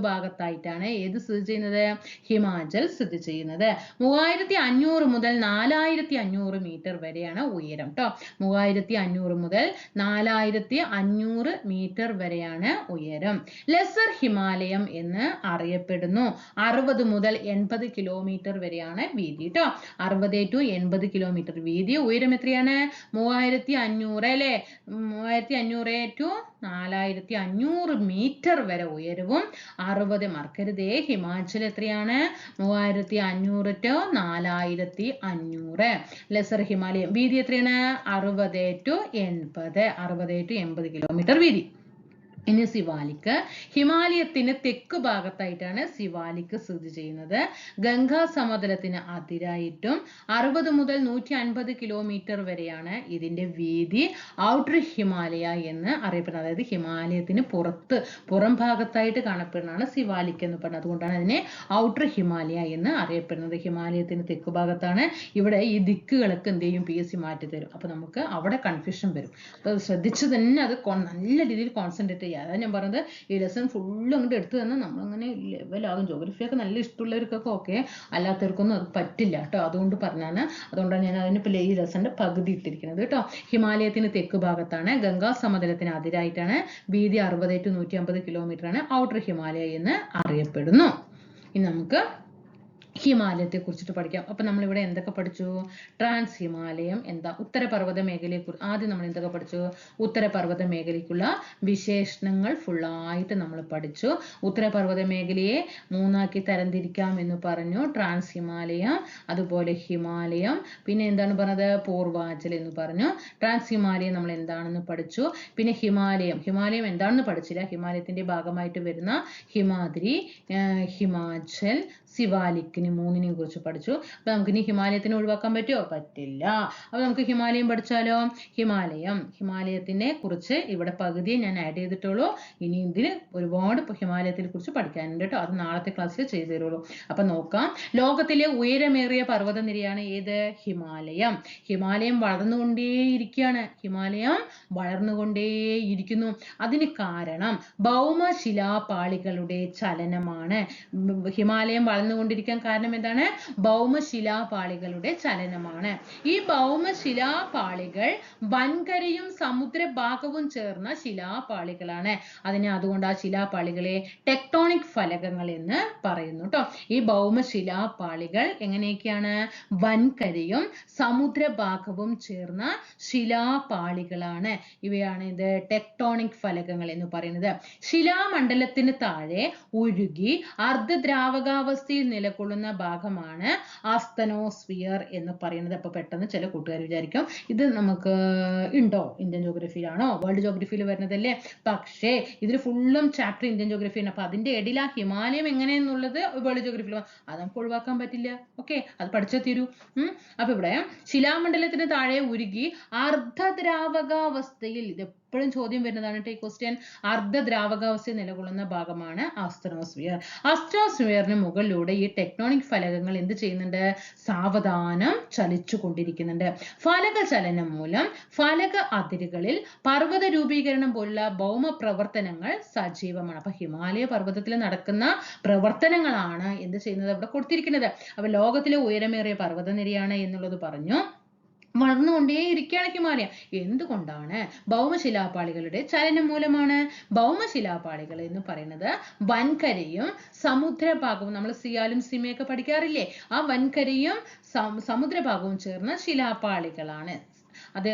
ഭാഗത്തായിട്ടാണ് ഏത് സ്ഥിതി ചെയ്യുന്നത്? ഹിമാചൽ സ്ഥിതി ചെയ്യുന്നത്. മൂവായിരത്തി അഞ്ഞൂറ് മുതൽ നാലായിരത്തി അഞ്ഞൂറ് മീറ്റർ വരെയാണ് ഉയരം ട്ടോ. മൂവായിരത്തി അഞ്ഞൂറ് മുതൽ നാലായിരത്തി അഞ്ഞൂറ് മീറ്റർ വരെയാണ് ഉയരം. ലെസർ ഹിമാലയം എന്ന് അറിയപ്പെടുന്നു. അറുപത് മുതൽ എൺപത് കിലോമീറ്റർ വരെയാണ് വീതി ട്ടോ. അറുപത് ടു എൺപത് കിലോമീറ്റർ വീതി ഉയരം എത്രയാണ്? മൂവായിരത്തി അഞ്ഞൂറ് അല്ലേ? മൂവായിരത്തി അഞ്ഞൂറ് ടു നാലായിരത്തി അഞ്ഞൂറ് മീറ്റർ വരെ ഉയരവും അറുപത് മറക്കരുതേ. ഹിമാചൽ എത്രയാണ്? മൂവായിരത്തി അഞ്ഞൂറ് ടു നാലായിരത്തി അഞ്ഞൂറ് ലെസർ ഹിമാലയം? വീതി എത്രയാണ്? അറുപത് ടു എൺപത്. അറുപത് ടു എൺപത് കിലോമീറ്റർ വീതി. ഇനി സിവാലിക്ക്. ഹിമാലയത്തിന് തെക്ക് ഭാഗത്തായിട്ടാണ് സിവാലിക്ക് സ്ഥിതി ചെയ്യുന്നത്. ഗംഗാ സമതലത്തിന് അതിരായിട്ടും അറുപത് മുതൽ നൂറ്റി അൻപത് കിലോമീറ്റർ വരെയാണ് ഇതിന്റെ വീതി. ഔട്ടർ ഹിമാലയ എന്ന് അറിയപ്പെടുന്നത്. അതായത് ഹിമാലയത്തിന് പുറത്ത് പുറം ഭാഗത്തായിട്ട് കാണപ്പെടുന്നതാണ് സിവാലിക്ക് എന്ന് പറയുന്നത് അതുകൊണ്ടാണ് അതിനെ ഔട്ടർ ഹിമാലയ എന്ന് അറിയപ്പെടുന്നത്. ഹിമാലയത്തിന് തെക്ക് ഭാഗത്താണ് ഇവിടെ ഈ ദിക്കുകളൊക്കെ എന്ത് ചെയ്യും? പി എസ് സി മാറ്റി തരും അപ്പൊ നമുക്ക് അവിടെ കൺഫ്യൂഷൻ വരും. അപ്പൊ ശ്രദ്ധിച്ചു തന്നെ അത് നല്ല രീതിയിൽ കോൺസെൻട്രേറ്റ് ചെയ്യുക അതാണ് ഞാൻ പറഞ്ഞത്. ഈ ലെസൺ ഫുള്ള് അങ്ങോട്ട് എടുത്തു തന്നെ നമ്മളങ്ങനെ ലെവലാകും ജോഗ്രഫി ഒക്കെ നല്ല ഇഷ്ടമുള്ളവർക്കൊക്കെ ഓക്കെ അല്ലാത്തവർക്കൊന്നും അത് പറ്റില്ല കേട്ടോ. അതുകൊണ്ട് പറഞ്ഞാണ് അതുകൊണ്ടാണ് ഞാൻ അതിന് ഇപ്പോൾ ഈ ലെസന്റെ പകുതി ഇട്ടിരിക്കുന്നത് കേട്ടോ. ഹിമാലയത്തിന്റെ തെക്ക് ഭാഗത്താണ്. ഗംഗാ സമതലത്തിന് അതിരായിട്ടാണ്. വീതി അറുപത് ടു നൂറ്റി അമ്പത് കിലോമീറ്റർ ആണ്. ഔട്ടർ ഹിമാലയ എന്ന് അറിയപ്പെടുന്നു. ഇനി നമുക്ക് ഹിമാലയത്തെ കുറിച്ചിട്ട് പഠിക്കാം. അപ്പൊ നമ്മൾ ഇവിടെ എന്തൊക്കെ പഠിച്ചു? ട്രാൻസ് ഹിമാലയം എന്താ? ഉത്തരപർവത മേഖലയെ കുറിച്ച് ആദ്യം നമ്മൾ എന്തൊക്കെ പഠിച്ചു? ഉത്തരപർവത മേഖലയ്ക്കുള്ള വിശേഷണങ്ങൾ ഫുള്ളായിട്ട് നമ്മൾ പഠിച്ചു. ഉത്തരപർവത മേഖലയെ മൂന്നാക്കി തരംതിരിക്കാം എന്ന് പറഞ്ഞു. ട്രാൻസ് ഹിമാലയം അതുപോലെ ഹിമാലയം പിന്നെ എന്താണ് പറഞ്ഞത്? പൂർവാചൽ എന്ന് പറഞ്ഞു. ട്രാൻസ് ഹിമാലയം നമ്മൾ എന്താണെന്ന് പഠിച്ചു. പിന്നെ ഹിമാലയം. ഹിമാലയം എന്താണെന്ന് പഠിച്ചില്ല. ഹിമാലയത്തിന്റെ ഭാഗമായിട്ട് വരുന്ന ഹിമാദ്രി ഹിമാചൽ സിവാലിക്കിന് മൂന്നിനെയും കുറിച്ച് പഠിച്ചു. അപ്പൊ നമുക്ക് ഇനി ഹിമാലയത്തിനെ ഒഴിവാക്കാൻ പറ്റുമോ പറ്റില്ല. അപ്പൊ നമുക്ക് ഹിമാലയം പഠിച്ചാലോ? ഹിമാലയം. ഹിമാലയത്തിനെ കുറിച്ച് ഇവിടെ പകുതിയെ ഞാൻ ആഡ് ചെയ്തിട്ടുള്ളൂ. ഇനി ഇതിന് ഒരുപാട് ഹിമാലയത്തിനെ കുറിച്ച് പഠിക്കാനുണ്ട് കേട്ടോ. അത് നാളത്തെ ക്ലാസ്സിൽ ചെയ്തു തരുള്ളൂ. അപ്പൊ നോക്കാം. ലോകത്തിലെ ഉയരമേറിയ പർവത നിരയാണ് ഏത്? ഹിമാലയം. ഹിമാലയം വളർന്നുകൊണ്ടേയിരിക്കുകയാണ്. ഹിമാലയം വളർന്നുകൊണ്ടേയിരിക്കുന്നു. അതിന് കാരണം ഭൗമശിലാപാളികളുടെ ചലനമാണ്. ഹിമാലയം ഹിമാലയം വളർന്നുകൊണ്ടിരിക്കാൻ കാരണം എന്താണ്? ഭൗമശിലാപാളികളുടെ ചലനമാണ്. ഈ ഭൗമശിലാപാളികൾ വൻകരയും സമുദ്രഭാഗവും ചേർന്ന ശിലാപാളികളാണ്. അതിനെ അതുകൊണ്ട് ആ ശിലാപാളികളെ ടെക്ടോണിക് ഫലകങ്ങൾ എന്ന് പറയുന്നു കേട്ടോ ഈ ഭൗമശിലാപാളികൾ എങ്ങനെയൊക്കെയാണ്? വൻകരയും സമുദ്രഭാഗവും ചേർന്ന ശിലാപാളികളാണ്. ഇവയാണ് ഇത് ടെക്ടോണിക് ഫലകങ്ങൾ എന്ന് പറയുന്നത്. ശിലാമണ്ഡലത്തിന് താഴെ ഉരുകി അർദ്ധദ്രാവകാവസ്ഥയിൽ നിലകൊള്ളുന്ന ഭാഗമാണ് ആസ്തനോസ്ഫിയർ എന്ന് പറയുന്നത്. അപ്പൊ പെട്ടെന്ന് ചില കൂട്ടുകാർ വിചാരിക്കും ഇത് നമുക്ക് ഉണ്ടോ? ഇന്ത്യൻ ജോഗ്രഫിയിലാണോ വേൾഡ് ജോഗ്രഫിയിൽ വരുന്നതല്ലേ? പക്ഷേ ഇതിൽ ഫുള്ളും ചാപ്റ്റർ ഇന്ത്യൻ ജോഗ്രഫിയാണ് അപ്പൊ അതിന്റെ ഇടയിൽ ആ ഹിമാലയം എങ്ങനെയെന്നുള്ളത് വേൾഡ് ജോഗ്രഫിയിൽ അത് നമുക്ക് ഒഴിവാക്കാൻ പറ്റില്ല. ഓക്കെ അത് പഠിച്ചേ തീരൂ. അപ്പോൾ അപ്പൊ ഇവിടെ ശിലാമണ്ഡലത്തിന് താഴെ ഉരുകി അർദ്ധദ്രാവകാവസ്ഥയിൽ ഇത് എപ്പോഴും ചോദ്യം വരുന്നതാണ് ഈ ക്വസ്റ്റ്യൻ അർദ്ധദ്രാവകാവസ്ഥയിൽ നിലകൊള്ളുന്ന ഭാഗമാണ് ആസ്ട്രോസ്ഫിയർ ആസ്ട്രോസ്ഫിയറിന് മുകളിലൂടെ ഈ ടെക്ടോണിക് ഫലകങ്ങൾ എന്ത് ചെയ്യുന്നുണ്ട്? സാവധാനം ചലിച്ചു കൊണ്ടിരിക്കുന്നുണ്ട് ഫലക ചലനം മൂലം ഫലക അതിരുകളിൽ പർവത രൂപീകരണം പോലുള്ള ഭൗമ പ്രവർത്തനങ്ങൾ സജീവമാണ്. അപ്പൊ ഹിമാലയ പർവതത്തിൽ നടക്കുന്ന പ്രവർത്തനങ്ങളാണ് എന്ത് ചെയ്യുന്നത്? അവിടെ കൊടുത്തിരിക്കുന്നത്. അപ്പൊ ലോകത്തിലെ ഉയരമേറിയ പർവതനിരയാണ് എന്നുള്ളത് പറഞ്ഞു. വളർന്നുകൊണ്ടേയിരിക്കുകയാണ് ഹിമാലയം. എന്തുകൊണ്ടാണ് ഭൗമശിലാപാളികളുടെ ചലനം മൂലമാണ്? ഭൗമശിലാപാളികൾ എന്ന് പറയുന്നത് വൻകരയും സമുദ്രഭാഗവും നമ്മൾ സിയാലും സിമയൊക്കെ പഠിക്കാറില്ലേ? ആ വൻകരയും സമുദ്രഭാഗവും ചേർന്ന ശിലാപാളികളാണ്. അത്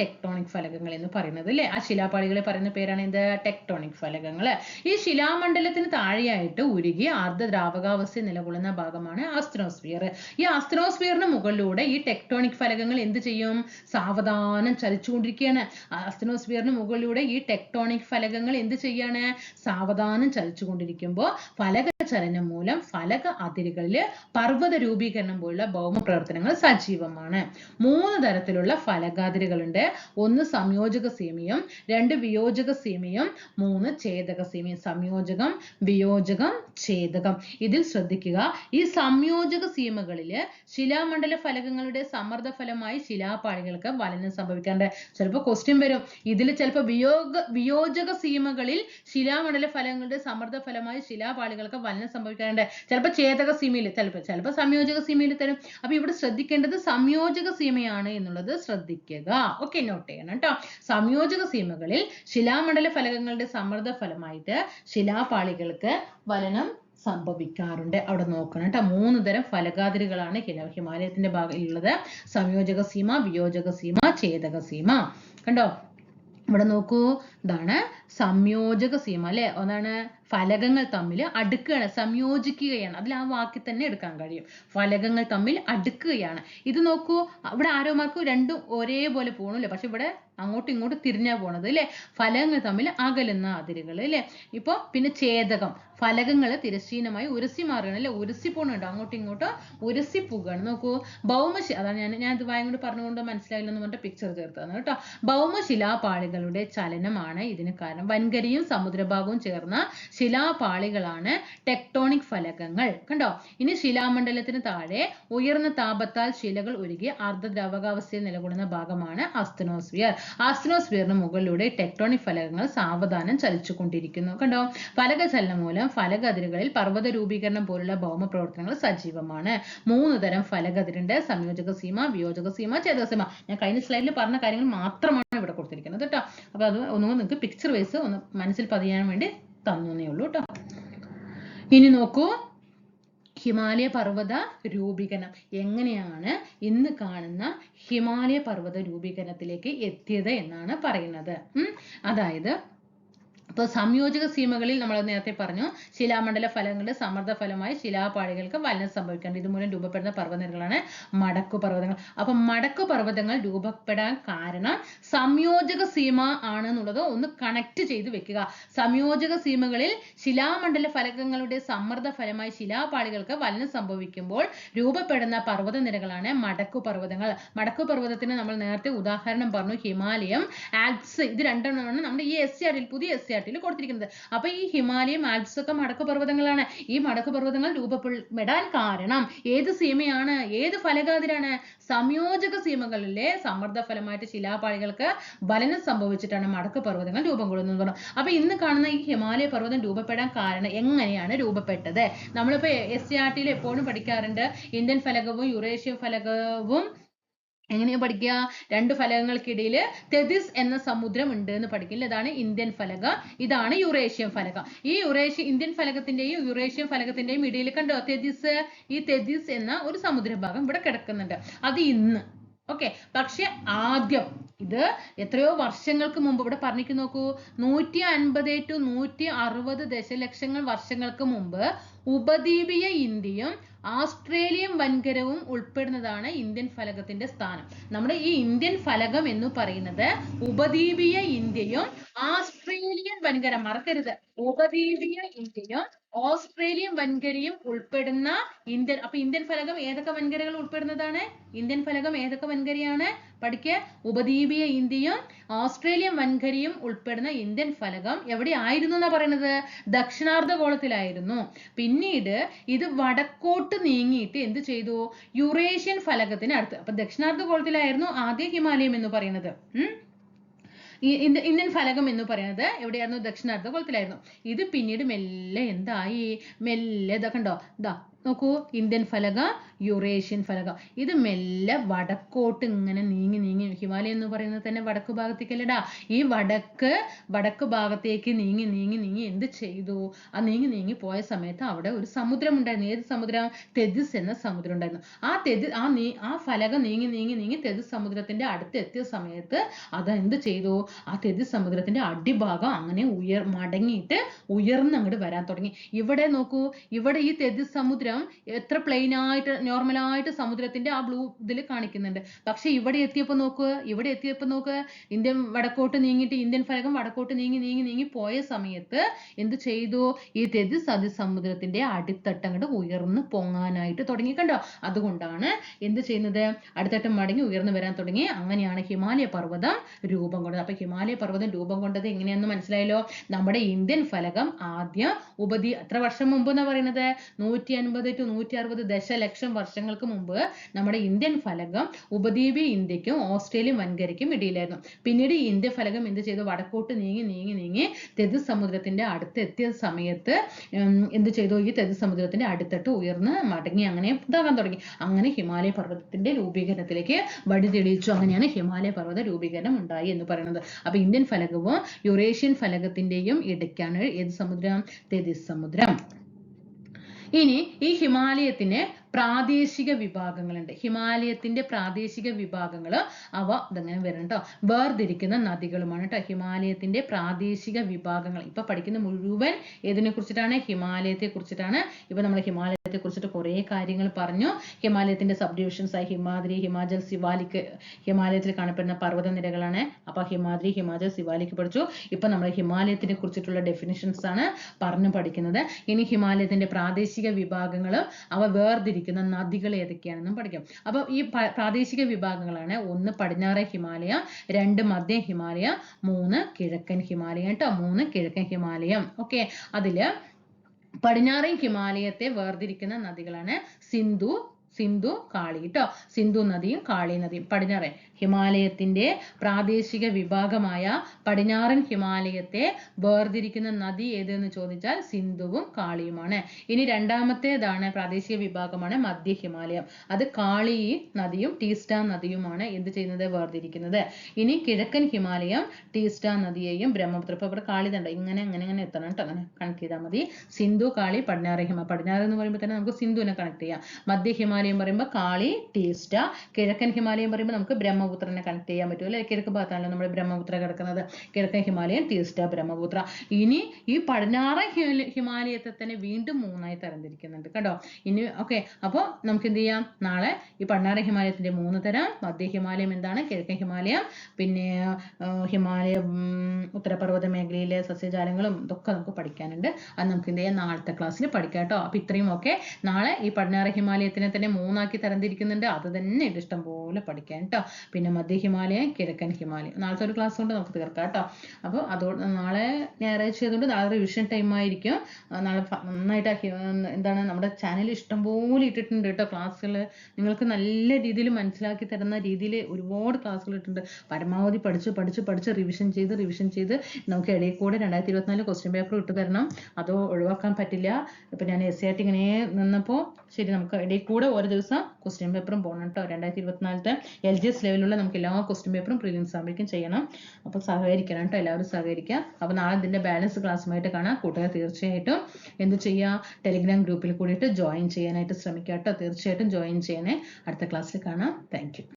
ടെക്ടോണിക് ഫലകങ്ങൾ എന്ന് പറയുന്നത് അല്ലേ? ആ ശിലാപാളികളെ പറയുന്ന പേരാണ് എന്ത്? ടെക്ടോണിക് ഫലകങ്ങൾ. ഈ ശിലാമണ്ഡലത്തിന് താഴെയായിട്ട് ഉരുകി അർദ്ധ ദ്രാവകാവസ്ഥയിൽ നിലകൊള്ളുന്ന ഭാഗമാണ് ആസ്ട്രോസ്ഫിയർ ഈ ആസ്ട്രോസ്ഫിയറിന് മുകളിലൂടെ ഈ ടെക്ടോണിക് ഫലകങ്ങൾ എന്ത് ചെയ്യും? സാവധാനം ചലിച്ചുകൊണ്ടിരിക്കുകയാണ്. ആസ്ട്രോസ്ഫിയറിന് മുകളിലൂടെ ഈ ടെക്ടോണിക് ഫലകങ്ങൾ എന്ത് ചെയ്യാണ്? സാവധാനം ചലിച്ചുകൊണ്ടിരിക്കുമ്പോൾ ഫലക ചലനം മൂലം ഫലക അതിരുകളിൽ പർവത രൂപീകരണം പോലുള്ള ഭൗമ പ്രവർത്തനങ്ങൾ സജീവമാണ്. മൂന്ന് തരത്തിലുള്ള ഫലകാതിരുകളുണ്ട് ഒന്ന് സംയോജക സീമയും രണ്ട് വിയോജക സീമയും മൂന്ന് ഛേദക സീമയും. സംയോജകം വിയോജകം ഛേദകം. ഇതിൽ ശ്രദ്ധിക്കുക ഈ സംയോജക സീമകളിൽ ശിലാമണ്ഡല ഫലകങ്ങളുടെ സമ്മർദ്ദ ഫലമായി ശിലാപാളികൾക്ക് വലനം സംഭവിക്കാറുണ്ട്. ചിലപ്പോൾ ക്വസ്റ്റ്യൻ വരും. ഇതിൽ ചിലപ്പോൾ വിയോഗ വിയോജക സീമകളിൽ ശിലാമണ്ഡല ഫലങ്ങളുടെ സമ്മർദ്ദ ഫലമായി ശിലാപാളികൾക്ക് വലനം സംഭവിക്കാറുണ്ട്. ചിലപ്പോൾ ഛേദക സീമയിൽ ചിലപ്പോൾ ചിലപ്പോൾ സംയോജക സീമയിൽ തരും. അപ്പൊ ഇവിടെ ശ്രദ്ധിക്കേണ്ടത് സംയോജക സീമയാണ് എന്നുള്ളത് ശ്രദ്ധിക്കുക. ഓക്കെ നോട്ട് ചെയ്യണം കേട്ടോ സംയോജക സീമകളിൽ ശിലാമണ്ഡല ഫലകങ്ങളുടെ സമ്മർദ്ദ ഫലമായിട്ട് ശിലാപാളികൾക്ക് വലനം സംഭവിക്കാറുണ്ട്. അവിടെ നോക്കണം കേട്ടോ മൂന്ന് തരം ഫലകാതിരുകളാണ് ഹിമാലയത്തിന്റെ ഭാഗത്തുള്ളത്. സംയോജക സീമ വിയോജക സീമ ഛേദക സീമ. കണ്ടോ? ഇവിടെ നോക്കൂ. ഇതാണ് സംയോജക സീമ അല്ലെ? ഒന്നാണ് ഫലകങ്ങൾ തമ്മിൽ അടുക്കുകയാണ് സംയോജിക്കുകയാണ്. അതിൽ ആ വാക്കിൽ തന്നെ എടുക്കാൻ കഴിയും. ഫലകങ്ങൾ തമ്മിൽ അടുക്കുകയാണ്. ഇത് നോക്കൂ ഇവിടെ ആരോ മാർക്ക് രണ്ടും ഒരേപോലെ പോകണല്ലേ പക്ഷെ ഇവിടെ അങ്ങോട്ടും ഇങ്ങോട്ടും തിരിഞ്ഞാ പോണത് അല്ലേ? ഫലകങ്ങൾ തമ്മിൽ അകലുന്ന അതിരുകൾ അല്ലേ? ഇപ്പൊ പിന്നെ ഛേദകം. ഫലകങ്ങൾ തിരശ്ചീനമായി ഉരസി മാറുകയാണ് അല്ലെ? ഉരസി പോണുണ്ട്. അങ്ങോട്ടും ഇങ്ങോട്ടും ഉരസി പോവുകയാണ്. നോക്കൂ ഭൗമശി അതാണ് ഞാൻ ഞാൻ ഇത് വായം കൊണ്ട് പറഞ്ഞുകൊണ്ട് മനസ്സിലായില്ലെന്ന് പറഞ്ഞിട്ട് പിക്ചർ ചേർത്താണ് കേട്ടോ. ഭൗമശിലാപാളികളുടെ ചലനമാണ് ഇതിന് കാരണം. വൻകരിയും സമുദ്രഭാഗവും ചേർന്ന ശിലാപാളികളാണ് ടെക്ടോണിക് ഫലകങ്ങൾ. കണ്ടോ? ഇനി ശിലാമണ്ഡലത്തിന് താഴെ ഉയർന്ന താപത്താൽ ശിലകൾ ഉരുകി അർദ്ധദ്രാവകാവസ്ഥയിൽ നിലകൊള്ളുന്ന ഭാഗമാണ് ആസ്തനോസ്ഫിയർ ആസ്തനോസ്ഫിയറിന് മുകളിലൂടെ ടെക്ടോണിക് ഫലകങ്ങൾ സാവധാനം ചലിച്ചുകൊണ്ടിരിക്കുന്നു. കണ്ടോ? ഫലക ചലനം മൂലം ഫലകതിരുകളിൽ പർവത രൂപീകരണം പോലുള്ള ഭൗമ പ്രവർത്തനങ്ങൾ സജീവമാണ്. മൂന്ന് തരം ഫലകതിരുണ്ട്. സംയോജക സീമ വിയോജക സീമ ചേതസീമ സീമ. ഞാൻ കഴിഞ്ഞ സ്ലൈഡിൽ പറഞ്ഞ കാര്യങ്ങൾ മാത്രമാണ് ഇവിടെ കൊടുത്തിരിക്കുന്നത് കേട്ടോ. അപ്പൊ അത് ഒന്നും നിങ്ങൾക്ക് പിക്ചർ വൈസ് ഒന്ന് മനസ്സിൽ പതിയാൻ വേണ്ടി തന്നേ ഉള്ളൂ കേട്ടോ ഇനി നോക്കൂ. ഹിമാലയ പർവത രൂപീകരണം. എങ്ങനെയാണ് ഇന്ന് കാണുന്ന ഹിമാലയ പർവത രൂപീകരണത്തിലേക്ക് എത്തിയത് എന്നാണ് പറയുന്നത്. അതായത് ഇപ്പോൾ സംയോജക സീമകളിൽ നമ്മൾ നേരത്തെ പറഞ്ഞു ശിലാമണ്ഡല ഫലങ്ങളുടെ സമ്മർദ്ദ ഫലമായി ശിലാപാളികൾക്ക് വലനം സംഭവിക്കേണ്ടത് ഇതുമൂലം രൂപപ്പെടുന്ന പർവതങ്ങളാണ് മടക്കു പർവതങ്ങൾ. അപ്പം മടക്കു പർവതങ്ങൾ രൂപപ്പെടാൻ കാരണം സംയോജക സീമ ആണ് എന്നുള്ളത് ഒന്ന് കണക്ട് ചെയ്ത് വെക്കുക. സംയോജക സീമകളിൽ ശിലാമണ്ഡല ഫലകങ്ങളുടെ സമ്മർദ്ദ ഫലമായി ശിലാപാളികൾക്ക് വലനം സംഭവിക്കുമ്പോൾ രൂപപ്പെടുന്ന പർവത നിരകളാണ് മടക്കു പർവതങ്ങൾ. മടക്കു പർവതത്തിന് നമ്മൾ നേരത്തെ ഉദാഹരണം പറഞ്ഞു ഹിമാലയം ആൽപ്സ്. ഇത് രണ്ടെണ്ണമാണ്. നമ്മുടെ ഈ എസ് സി ആറിൽ പുതിയ എസ് സി ആർട്ടിൽ കൊടുത്തിരിക്കുന്നത്. അപ്പൊ ഈ ഹിമാലയം ആൽപ്സ് ഒക്കെ മടക്കു പർവതങ്ങളാണ്. ഈ മടക്കു പർവതങ്ങൾ രൂപപ്പെടാൻ കാരണം ഏത് സീമയാണ് ഏത് ഫലകാതിരാണ്? സംയോജക സീമകളിലെ സമ്മർദ്ദ ഫലമായിട്ട് ശിലാപാളികൾക്ക് ബലനം സംഭവിച്ചിട്ടാണ് മടക്കു പർവതങ്ങൾ രൂപം കൊള്ളുന്നത്. പറഞ്ഞു അപ്പൊ ഇന്ന് കാണുന്ന ഈ ഹിമാലയ പർവതം രൂപപ്പെടാൻ കാരണം എങ്ങനെയാണ് രൂപപ്പെട്ടത്? നമ്മളിപ്പോ എസ് സി ആർ ടിയിൽ എപ്പോഴും പഠിക്കാറുണ്ട്. ഇന്ത്യൻ ഫലകവും യുറേഷ്യൻ ഫലകവും എങ്ങനെയാ പഠിക്കുക? രണ്ട് ഫലകങ്ങൾക്കിടയിൽ തെതിസ് എന്ന സമുദ്രം ഉണ്ട് എന്ന് പഠിക്കില്ല ഇതാണ് ഇന്ത്യൻ ഫലകം. ഇതാണ് യുറേഷ്യൻ ഫലകം. ഈ യുറേഷ്യ ഇന്ത്യൻ ഫലകത്തിന്റെയും യുറേഷ്യൻ ഫലകത്തിന്റെയും ഇടയിൽ കണ്ടോ? തെതിസ് ഈ തെതിസ് എന്ന ഒരു സമുദ്രഭാഗം ഇവിടെ കിടക്കുന്നുണ്ട്. അത് ഇന്ന്. ഓക്കെ? പക്ഷെ ആദ്യം ഇത് എത്രയോ വർഷങ്ങൾക്ക് മുമ്പ് ഇവിടെ പറഞ്ഞിക്ക് നോക്കൂ നൂറ്റി അൻപത് ടു നൂറ്റി അറുപത് ദശലക്ഷങ്ങൾ വർഷങ്ങൾക്ക് മുമ്പ് ഉപദ്വീപീയ ഇന്ത്യയും ആസ്ട്രേലിയൻ വൻകരവും ഉൾപ്പെടുന്നതാണ് ഇന്ത്യൻ ഫലകത്തിന്റെ സ്ഥാനം. നമ്മുടെ ഈ ഇന്ത്യൻ ഫലകം എന്ന് പറയുന്നത് ഉപദ്വീപീയ ഇന്ത്യയും ആസ്ട്രേലിയൻ വൻകര മറക്കരുത്. ഉപദ്വീപീയ ഇന്ത്യയും ഓസ്ട്രേലിയൻ വൻകരയും ഉൾപ്പെടുന്ന ഇന്ത്യൻ അപ്പൊ ഇന്ത്യൻ ഫലകം ഏതൊക്കെ വൻകരകൾ ഉൾപ്പെടുന്നതാണ്? ഇന്ത്യൻ ഫലകം ഏതൊക്കെ വൻകരയാണ്? പഠിക്കുക ഉപദ്വീപീയ ഇന്ത്യയും ഓസ്ട്രേലിയൻ വൻകരയും ഉൾപ്പെടുന്ന ഇന്ത്യൻ ഫലകം എവിടെ ആയിരുന്നു എന്നാ പറയുന്നത് ദക്ഷിണാർദ്ധഗോളത്തിലായിരുന്നു. പിന്നീട് ഇത് വടക്കോട്ട് നീങ്ങിയിട്ട് എന്ത് ചെയ്തു? യുറേഷ്യൻ ഫലകത്തിന് അടുത്ത്. അപ്പൊ ദക്ഷിണാർദ്ധഗോളത്തിലായിരുന്നു ആദ്യ ഹിമാലയം എന്ന് പറയുന്നത്. ഉം? ഇന്ത്യൻ ഫലകം എന്ന് പറയുന്നത് എവിടെയായിരുന്നു? ദക്ഷിണാർദ്ധഗോളത്തിലായിരുന്നു ഇത് പിന്നീട് മെല്ലെ എന്തായി? മെല്ലെ ഇതാ കണ്ടോ? ഇതാ നോക്കൂ ഇന്ത്യൻ ഫലക യുറേഷ്യൻ ഫലക. ഇത് മെല്ലെ വടക്കോട്ട് ഇങ്ങനെ നീങ്ങി നീങ്ങി ഹിമാലയം എന്ന് പറയുന്നത് തന്നെ വടക്ക് ഭാഗത്തേക്കല്ലടാ. ഈ വടക്ക് വടക്ക് ഭാഗത്തേക്ക് നീങ്ങി നീങ്ങി നീങ്ങി എന്ത് ചെയ്തു? ആ നീങ്ങി നീങ്ങി പോയ സമയത്ത് അവിടെ ഒരു സമുദ്രം ഉണ്ടായിരുന്നു. ഏത് സമുദ്രം? തെജിസ് എന്ന സമുദ്രം ഉണ്ടായിരുന്നു. ആ തെജി ആ നീ ആ ഫലക നീങ്ങി നീങ്ങി നീങ്ങി തെതിസ് സമുദ്രത്തിന്റെ അടുത്ത് എത്തിയ സമയത്ത് അത് എന്ത് ചെയ്തു? ആ തെജി സമുദ്രത്തിന്റെ അടിഭാഗം അങ്ങനെ ഉയർ മടങ്ങിയിട്ട് ഉയർന്ന് അങ്ങോട്ട് വരാൻ തുടങ്ങി. ഇവിടെ നോക്കൂ ഇവിടെ ഈ തെജി സമുദ്രം എത്ര പ്ലെയിൻ ആയിട്ട് നോർമൽ ആയിട്ട് സമുദ്രത്തിന്റെ ആ ബ്ലൂ ഇതിൽ കാണിക്കുന്നുണ്ട്. പക്ഷെ ഇവിടെ എത്തിയപ്പോൾ നോക്കുക ഇവിടെ എത്തിയപ്പോൾ നോക്കുക ഇന്ത്യൻ വടക്കോട്ട് നീങ്ങിയിട്ട് ഇന്ത്യൻ ഫലകം വടക്കോട്ട് നീങ്ങി നീങ്ങി നീങ്ങി പോയ സമയത്ത് എന്ത് ചെയ്തു? ഈ തെതി സതി സമുദ്രത്തിന്റെ അടിത്തട്ട് ഉയർന്ന് പൊങ്ങാനായിട്ട് തുടങ്ങി കണ്ടോ? അതുകൊണ്ടാണ് എന്ത് ചെയ്യുന്നത്? അടിത്തട്ടം മടങ്ങി ഉയർന്നു വരാൻ തുടങ്ങി. അങ്ങനെയാണ് ഹിമാലയ പർവതം രൂപം കൊണ്ടത്. അപ്പൊ ഹിമാലയ പർവതം രൂപം കൊണ്ടത് എങ്ങനെയാന്ന് മനസ്സിലായല്ലോ? നമ്മുടെ ഇന്ത്യൻ ഫലകം ആദ്യം ഉപതി എത്ര വർഷം മുമ്പ് എന്നാ പറയുന്നത് നൂറ്റി അൻപത് ടു നൂറ്റി അറുപത് ദശലക്ഷം വർഷങ്ങൾക്ക് മുമ്പ് നമ്മുടെ ഇന്ത്യൻ ഫലകം ഉപദ്വീപീയ ഇന്ത്യക്കും ഓസ്ട്രേലിയൻ വൻകരയ്ക്കും ഇടയിലായിരുന്നു. പിന്നീട് ഈ ഇന്ത്യ ഫലകം എന്ത് ചെയ്തു? വടക്കോട്ട് നീങ്ങി നീങ്ങി നീങ്ങി തെതു സമുദ്രത്തിന്റെ അടുത്ത് എത്തിയ സമയത്ത് എന്ത് ചെയ്തു? ഈ തെതു സമുദ്രത്തിന്റെ അടുത്തിട്ട് ഉയർന്ന് മടങ്ങി. അങ്ങനെ ഇതാകാൻ തുടങ്ങി. അങ്ങനെ ഹിമാലയ പർവതത്തിന്റെ രൂപീകരണത്തിലേക്ക് വഴി തെളിയിച്ചു. അങ്ങനെയാണ് ഹിമാലയ പർവത രൂപീകരണം ഉണ്ടായി എന്ന് പറയുന്നത്. അപ്പൊ ഇന്ത്യൻ ഫലകവും യുറേഷ്യൻ ഫലകത്തിന്റെയും ഇടയ്ക്കാണ് ഏത് സമുദ്രം? തെതിസ് സമുദ്രം. ഇനി ഈ ഹിമാലയത്തിന് പ്രാദേശിക വിഭാഗങ്ങളുണ്ട്. ഹിമാലയത്തിന്റെ പ്രാദേശിക വിഭാഗങ്ങൾ അവ ഇതങ്ങനെ വരണം കേട്ടോ വേർതിരിക്കുന്ന നദികളുമാണ് കേട്ടോ ഹിമാലയത്തിന്റെ പ്രാദേശിക വിഭാഗങ്ങൾ. ഇപ്പൊ പഠിക്കുന്ന മുഴുവൻ ഏതിനെ കുറിച്ചിട്ടാണ്? ഹിമാലയത്തെ കുറിച്ചിട്ടാണ്. ഇപ്പൊ നമ്മൾ ഹിമാലയത്തെ കുറിച്ചിട്ട് കുറേ കാര്യങ്ങൾ പറഞ്ഞു. ഹിമാലയത്തിന്റെ സബ് ഡിവിഷൻസ് ആയി ഹിമാദ്രി ഹിമാചൽ സിവാലിക്ക് ഹിമാലയത്തിൽ കാണപ്പെടുന്ന പർവത നിരകളാണ് അപ്പൊ ഹിമാദ്രി ഹിമാചൽ സിവാലിക്ക് പഠിച്ചു. ഇപ്പൊ നമ്മൾ ഹിമാലയത്തിനെ കുറിച്ചിട്ടുള്ള ഡെഫിനിഷൻസ് ആണ് പറഞ്ഞു പഠിക്കുന്നത്. ഇനി ഹിമാലയത്തിന്റെ പ്രാദേശിക വിഭാഗങ്ങളും അവ വേർതിരിക്കുന്ന നദികൾ ഏതൊക്കെയാണെന്നും പഠിക്കാം. അപ്പോൾ ഈ പ്രാദേശിക വിഭാഗങ്ങളാണ്. ഒന്ന് പടിഞ്ഞാറേ ഹിമാലയ രണ്ട് മധ്യ ഹിമാലയ മൂന്ന് കിഴക്കൻ ഹിമാലയ കേട്ടോ മൂന്ന് കിഴക്കൻ ഹിമാലയം. ഓക്കെ അതിൽ പടിഞ്ഞാറൻ ഹിമാലയത്തെ വേർതിരിക്കുന്ന നദികളാണ് സിന്ധു സിന്ധു കാളി കേട്ടോ സിന്ധു നദിയും കാളി നദിയും. പടിഞ്ഞാറൻ ഹിമാലയത്തിന്റെ പ്രാദേശിക വിഭാഗമായ പടിഞ്ഞാറൻ ഹിമാലയത്തെ വേർതിരിക്കുന്ന നദി ഏതെന്ന് ചോദിച്ചാൽ സിന്ധുവും കാളിയുമാണ്. ഇനി രണ്ടാമത്തേതാണ് പ്രാദേശിക വിഭാഗമാണ് മധ്യ ഹിമാലയം. അത് കാളി നദിയും ടീസ്റ്റ നദിയുമാണ് എന്ത് ചെയ്യുന്നത്? വേർതിരിക്കുന്നത്. ഇനി കിഴക്കൻ ഹിമാലയം ടീസ്റ്റ നദിയെയും ബ്രഹ്മപുത്ര. ഇപ്പൊ ഇവിടെ കാളി തണ്ട ഇങ്ങനെ അങ്ങനെ ഇങ്ങനെ എത്തണം കേട്ടോ. അങ്ങനെ കണക്ട് ചെയ്താൽ മതി. സിന്ധു കാളി പടിഞ്ഞാറ് ഹിമ പടിഞ്ഞാറ് എന്ന് പറയുമ്പോൾ തന്നെ നമുക്ക് സിന്ധുവിനെ കണക്ട് ചെയ്യാം. മധ്യ ഹിമാലയം പറയുമ്പോൾ കാളി ടീസ്റ്റ. കിഴക്കൻ ഹിമാലയം പറയുമ്പോൾ നമുക്ക് ബ്രഹ്മപുത്രനെ കണക്ട് ചെയ്യാൻ പറ്റും അല്ലെ? കിഴക്ക് ഭാഗത്താണല്ലോ നമ്മുടെ ബ്രഹ്മപുത്ര കിടക്കുന്നത്. കിഴക്കൻ ഹിമാലയൻ തീസ്റ്റ ബ്രഹ്മപുത്ര. ഇനി ഈ പടിഞ്ഞാറൻ ഹിമാലയത്തെ തന്നെ വീണ്ടും മൂന്നായി തരംതിരിക്കുന്നുണ്ട്. കേട്ടോ ഇനി ഓക്കെ അപ്പോൾ നമുക്ക് എന്ത് ചെയ്യാം? നാളെ ഈ പടിഞ്ഞാറൻ ഹിമാലയത്തിന്റെ മൂന്ന് തരം. മധ്യ ഹിമാലയം എന്താണ്? കിഴക്കൻ ഹിമാലയം. പിന്നെ ഹിമാലയ ഉത്തരപർവത മേഖലയിലെ സസ്യജാലങ്ങളും ഇതൊക്കെ നമുക്ക് പഠിക്കാനുണ്ട്. അത് നമുക്ക് എന്ത് ചെയ്യാം? നാളത്തെ ക്ലാസ്സിൽ പഠിക്കാം കേട്ടോ. അപ്പൊ ഇത്രയും ഒക്കെ നാളെ ഈ പടിഞ്ഞാറ് ഹിമാലയത്തിനെ തന്നെ മൂന്നാക്കി തരംതിരിക്കുന്നുണ്ട്. അത് തന്നെ ഇഷ്ടം പോലെ പഠിക്കാൻ കേട്ടോ. പിന്നെ മധ്യ ഹിമാലയം കിഴക്കൻ ഹിമാലയം നാളത്തെ ഒരു ക്ലാസ് കൊണ്ട് നമുക്ക് തീർക്കാം കേട്ടോ. അപ്പോൾ അതോട് നാളെ ഞായറാഴ്ച ആയതുകൊണ്ട് നാളെ റിവിഷൻ ടൈം ആയിരിക്കും. നാളെ നന്നായിട്ട് എന്താണ് നമ്മുടെ ചാനൽ ഇഷ്ടംപോലെ ഇട്ടിട്ടുണ്ട് കേട്ടോ ക്ലാസ്സുകൾ നിങ്ങൾക്ക് നല്ല രീതിയിൽ മനസ്സിലാക്കി തരുന്ന രീതിയിൽ ഒരുപാട് ക്ലാസ്സുകൾ ഇട്ടിട്ടുണ്ട്. പരമാവധി പഠിച്ച് പഠിച്ച് പഠിച്ച് റിവിഷൻ ചെയ്ത് റിവിഷൻ ചെയ്ത് നമുക്ക് ഇടയിൽ കൂടെ രണ്ടായിരത്തി ഇരുപത്തിനാല് ക്വസ്റ്റ്യൻ പേപ്പർ ഇട്ട് തരണം. അതോ ഒഴിവാക്കാൻ പറ്റില്ല. ഇപ്പം ഞാൻ എസ് സി ആർ ടി ഇങ്ങനെ നിന്നപ്പോൾ ശരി നമുക്ക് ഇടയിൽ കൂടെ ഓരോ ദിവസം ക്വസ്റ്റ്യൻ പേപ്പറും പോകണം കേട്ടോ. രണ്ടായിരത്തി ഇരുപത്തിനാലത്തെ എൽ ജി എസ് ലെവലിലുള്ള നമുക്ക് എല്ലാ ക്വസ്റ്റ്യൻ പേപ്പറും പ്രിലിംസ് ആകുമ്പോഴേക്കും ചെയ്യണം. അപ്പോൾ സഹകരിക്കണം കേട്ടോ എല്ലാവരും സഹകരിക്കുക. അപ്പോൾ നാളെ ഇതിന്റെ ബാലൻസ് ക്ലാസ്സുമായിട്ട് കാണാം. കൂട്ടുകാർ തീർച്ചയായിട്ടും എന്ത് ചെയ്യുക ടെലിഗ്രാം ഗ്രൂപ്പിൽ കൂടിയിട്ട് ജോയിൻ ചെയ്യാനായിട്ട് ശ്രമിക്കുക കേട്ടോ തീർച്ചയായിട്ടും ജോയിൻ ചെയ്യണേ. അടുത്ത ക്ലാസ്സിൽ കാണാം. താങ്ക്